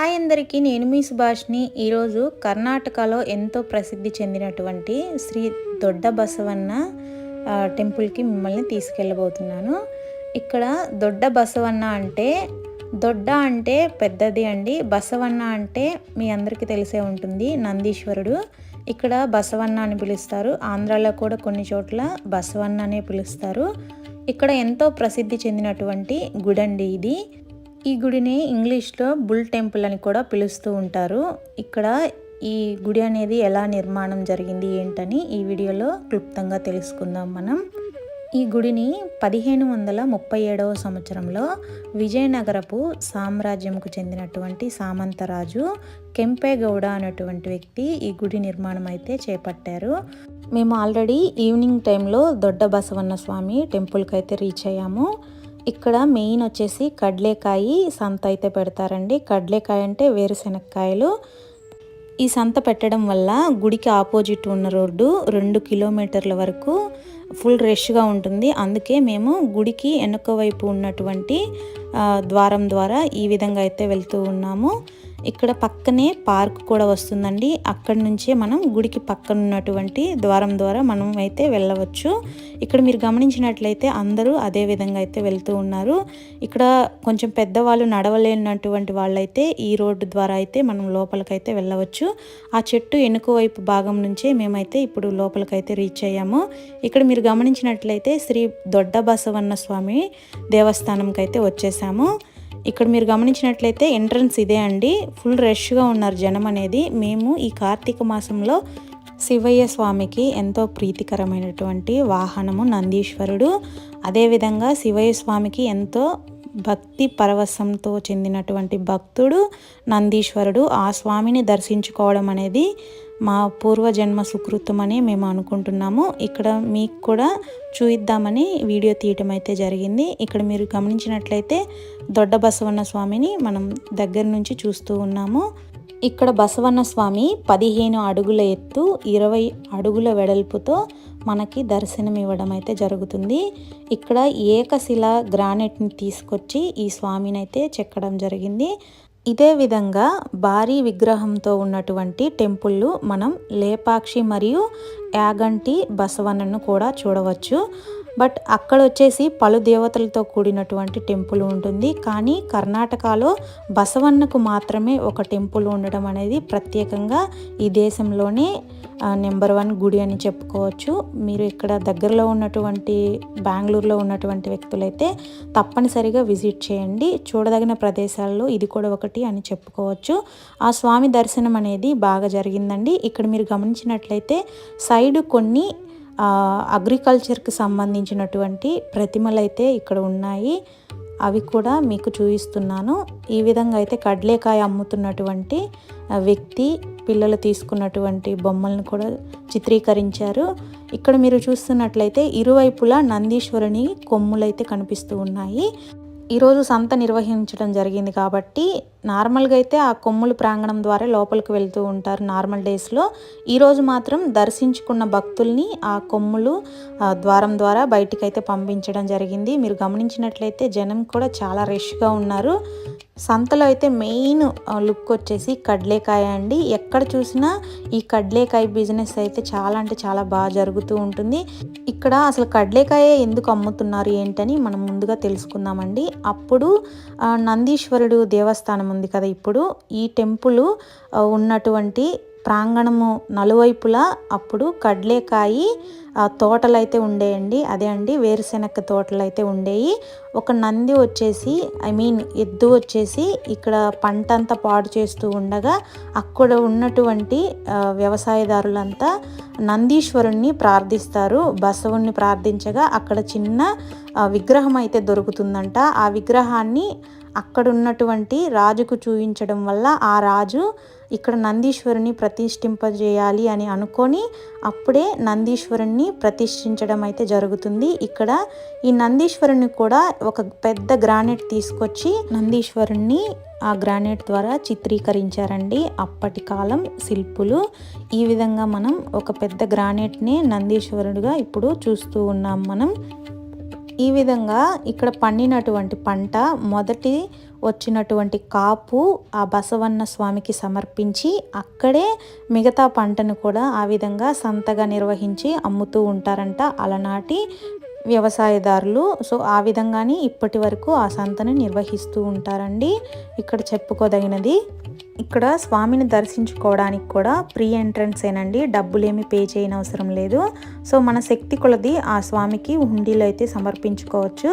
Hi అందరికీ నేను మీ సుభాష్ని ఈరోజు కర్ణాటకలో ఎంతో ప్రసిద్ధి చెందినటువంటి శ్రీ దొడ్డ బసవన్న టెంపుల్కి మిమ్మల్ని తీసుకెళ్ళబోతున్నాను. ఇక్కడ దొడ్డ బసవన్న అంటే దొడ్డ అంటే పెద్దది అండి. బసవన్న అంటే మీ అందరికీ తెలిసే ఉంటుంది నందీశ్వరుడు. ఇక్కడ బసవన్న అని పిలుస్తారు. ఆంధ్రాలో కూడా కొన్ని చోట్ల బసవన్న అనే పిలుస్తారు. ఇక్కడ ఎంతో ప్రసిద్ధి చెందినటువంటి గుడండి ఇది. ఈ గుడిని ఇంగ్లీష్లో బుల్ టెంపుల్ అని కూడా పిలుస్తూ ఉంటారు. ఇక్కడ ఈ గుడి అనేది ఎలా నిర్మాణం జరిగింది ఏంటని ఈ వీడియోలో క్లుప్తంగా తెలుసుకుందాం మనం. ఈ గుడిని పదిహేను వందల ముప్పై ఏడవ సంవత్సరంలో విజయనగరపు సామ్రాజ్యంకు చెందినటువంటి సామంతరాజు కెంపేగౌడ అనేటువంటి వ్యక్తి ఈ గుడి నిర్మాణం అయితే చేపట్టారు. మేము ఆల్రెడీ ఈవినింగ్ టైంలో దొడ్డ బసవన్న స్వామి టెంపుల్కి అయితే రీచ్ అయ్యాము. ఇక్కడ మెయిన్ వచ్చేసి కడ్లేకాయి సంత అయితే పెడతారండి. కడ్లేకాయ అంటే వేరుశెనక్కాయలు. ఈ సంత పెట్టడం వల్ల గుడికి ఆపోజిట్ ఉన్న రోడ్డు రెండు కిలోమీటర్ల వరకు ఫుల్ రష్గా ఉంటుంది. అందుకే మేము గుడికి వెనుక వైపు ఉన్నటువంటి ద్వారం ద్వారా ఈ విధంగా అయితే వెళ్తూ ఉన్నాము. ఇక్కడ పక్కనే పార్క్ కూడా వస్తుందండి. అక్కడి నుంచే మనం గుడికి పక్కన ఉన్నటువంటి ద్వారం ద్వారా మనం అయితే వెళ్ళవచ్చు. ఇక్కడ మీరు గమనించినట్లయితే అందరూ అదే విధంగా అయితే వెళ్తూ ఉన్నారు. ఇక్కడ కొంచెం పెద్దవాళ్ళు నడవలేనటువంటి వాళ్ళైతే ఈ రోడ్డు ద్వారా అయితే మనం లోపలికైతే వెళ్ళవచ్చు. ఆ చెట్టు వెనుక వైపు భాగం నుంచే మేమైతే ఇప్పుడు లోపలికైతే రీచ్ అయ్యాము. ఇక్కడ మీరు గమనించినట్లయితే శ్రీ దొడ్డ బసవన్న స్వామి దేవస్థానంకైతే వచ్చేసాము. ఇక్కడ మీరు గమనించినట్లయితే ఎంట్రన్స్ ఇదే అండి. ఫుల్ రష్గా ఉన్నారు జనం అనేది. మేము ఈ కార్తీక మాసంలో శివయ్య స్వామికి ఎంతో ప్రీతికరమైనటువంటి వాహనము నందీశ్వరుడు. అదేవిధంగా శివయ్య స్వామికి ఎంతో భక్తి పరవశంతో చెందినటువంటి భక్తుడు నందీశ్వరుడు. ఆ స్వామిని దర్శించుకోవడం అనేది మా పూర్వజన్మ సుకృతమని మేము అనుకుంటున్నాము. ఇక్కడ మీకు కూడా చూయిద్దామని వీడియో తీయటం అయితే జరిగింది. ఇక్కడ మీరు గమనించినట్లయితే దొడ్డ బసవన్న స్వామిని మనం దగ్గర నుంచి చూస్తూ ఉన్నాము. ఇక్కడ బసవన్న స్వామి పదిహేను అడుగుల ఎత్తు ఇరవై అడుగుల వెడల్పుతో మనకి దర్శనం ఇవ్వడం అయితే జరుగుతుంది. ఇక్కడ ఏకశిల గ్రానైట్ని తీసుకొచ్చి ఈ స్వామిని అయితే చెక్కడం జరిగింది. ఇదే విధంగా భారీ విగ్రహంతో ఉన్నటువంటి టెంపుళ్ళు మనం లేపాక్షి మరియు యాగంటి బసవన్నను కూడా చూడవచ్చు. బట్ అక్కడ వచ్చేసి పలు దేవతలతో కూడినటువంటి టెంపుల్ ఉంటుంది. కానీ కర్ణాటకలో బసవన్నకు మాత్రమే ఒక టెంపుల్ ఉండడం అనేది ప్రత్యేకంగా ఈ దేశంలోనే నెంబర్ వన్ గుడి అని చెప్పుకోవచ్చు. మీరు ఇక్కడ దగ్గరలో ఉన్నటువంటి బెంగళూరులో ఉన్నటువంటి వ్యక్తులైతే తప్పనిసరిగా విజిట్ చేయండి. చూడదగిన ప్రదేశాల్లో ఇది కూడా ఒకటి అని చెప్పుకోవచ్చు. ఆ స్వామి దర్శనం అనేది బాగా జరిగిందండి. ఇక్కడ మీరు గమనించినట్లయితే సైడ్ కొన్ని అగ్రికల్చర్కి సంబంధించినటువంటి ప్రతిమలు అయితే ఇక్కడ ఉన్నాయి. అవి కూడా మీకు చూపిస్తున్నాను. ఈ విధంగా అయితే కడ్లేకాయ అమ్ముతున్నటువంటి వ్యక్తి పిల్లలు తీసుకున్నటువంటి బొమ్మలను కూడా చిత్రీకరించారు. ఇక్కడ మీరు చూస్తున్నట్లయితే ఇరువైపులా నందీశ్వరుని కొమ్ములైతే కనిపిస్తూ ఉన్నాయి. ఈరోజు సంత నిర్వహించడం జరిగింది కాబట్టి నార్మల్గా అయితే ఆ కొమ్ముల ప్రాంగణం ద్వారా లోపలికి వెళ్తూ ఉంటారు నార్మల్ డేస్లో. ఈరోజు మాత్రం దర్శించుకున్న భక్తుల్ని ఆ కొమ్ములు ద్వారం ద్వారా బయటికి అయితే పంపించడం జరిగింది. మీరు గమనించినట్లయితే జనం కూడా చాలా రష్గా ఉన్నారు. సంతలో అయితే మెయిన్ లుక్ వచ్చేసి కడ్లేకాయ అండి. ఎక్కడ చూసినా ఈ కడ్లేకాయ బిజినెస్ అయితే చాలా అంటే చాలా బాగా జరుగుతూ ఉంటుంది. ఇక్కడ అసలు కడ్లేకాయ ఎందుకు అమ్ముతున్నారు ఏంటని మనం ముందుగా తెలుసుకుందామండి. అప్పుడు నందీశ్వరుడు దేవస్థానం ఉంది కదా ఇప్పుడు. ఈ టెంపుల్ ఉన్నటువంటి ప్రాంగణము నలువైపులా అప్పుడు కడ్లేకాయి తోటలైతే తోటలు అయితే ఉండేయండి. అదే అండి వేరుశెనగ తోటలు అయితే ఉండేవి ఒక నంది వచ్చేసి ఐ మీన్ ఎద్దు వచ్చేసి ఇక్కడ పంట అంతా పాడు చేస్తూ ఉండగా అక్కడ ఉన్నటువంటి వ్యవసాయదారులంతా నందీశ్వరుణ్ణి ప్రార్థిస్తారు. బసవుణ్ణి ప్రార్థించగా అక్కడ చిన్న విగ్రహం అయితే దొరుకుతుందంట. ఆ విగ్రహాన్ని అక్కడ ఉన్నటువంటి రాజుకు చూపించడం వల్ల ఆ రాజు ఇక్కడ నందీశ్వరుని ప్రతిష్ఠింపజేయాలి అని అనుకొని అప్పుడే నందీశ్వరుణ్ణి ప్రతిష్ఠించడం అయితే జరుగుతుంది. ఇక్కడ ఈ నందీశ్వరుని కూడా ఒక పెద్ద గ్రానైట్ తీసుకొచ్చి నందీశ్వరుణ్ణి ఆ గ్రానైట్ ద్వారా చిత్రీకరించారండి. అప్పటి కాలం శిల్పులు. ఈ విధంగా మనం ఒక పెద్ద గ్రానైట్ని నందీశ్వరుడుగా ఇప్పుడు చూస్తూ ఉన్నాం మనం. ఈ విధంగా ఇక్కడ పండినటువంటి పంట మొదటి వచ్చినటువంటి కాపు ఆ బసవన్న స్వామికి సమర్పించి అక్కడే మిగతా పంటను కూడా ఆ విధంగా సంతగా నిర్వహించి అమ్ముతూ ఉంటారంట అలనాటి వ్యవసాయదారులు. సో ఆ విధంగానే ఇప్పటి వరకు ఆ సంతను నిర్వహిస్తూ ఉంటారండి. ఇక్కడ చెప్పుకోదగినది ఇక్కడ స్వామిని దర్శించుకోవడానికి కూడా ప్రీ ఎంట్రన్స్ ఏనండి. డబ్బులేమి పే చేయని అవసరం లేదు. సో మన శక్తి కొలది ఆ స్వామికి హుండీలు అయితే సమర్పించుకోవచ్చు.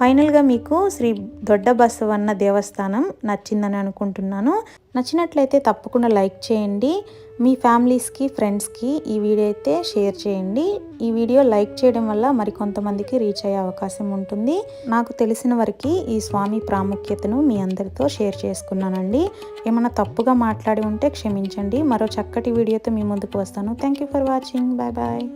ఫైనల్గా మీకు శ్రీ దొడ్డ బసవన్న దేవస్థానం నచ్చిందని అనుకుంటున్నాను. నచ్చినట్లయితే తప్పకుండా లైక్ చేయండి. మీ ఫ్యామిలీస్కి ఫ్రెండ్స్కి ఈ వీడియో అయితే షేర్ చేయండి. ఈ వీడియో లైక్ చేయడం వల్ల మరికొంతమందికి రీచ్ అయ్యే అవకాశం ఉంటుంది. నాకు తెలిసిన వరకు ఈ స్వామి ప్రాముఖ్యతను మీ అందరితో షేర్ చేసుకున్నానండి. ఏమైనా తప్పుగా మాట్లాడి ఉంటే క్షమించండి. మరో చక్కటి వీడియోతో మీ ముందుకు వస్తాను. Thank you for watching bye bye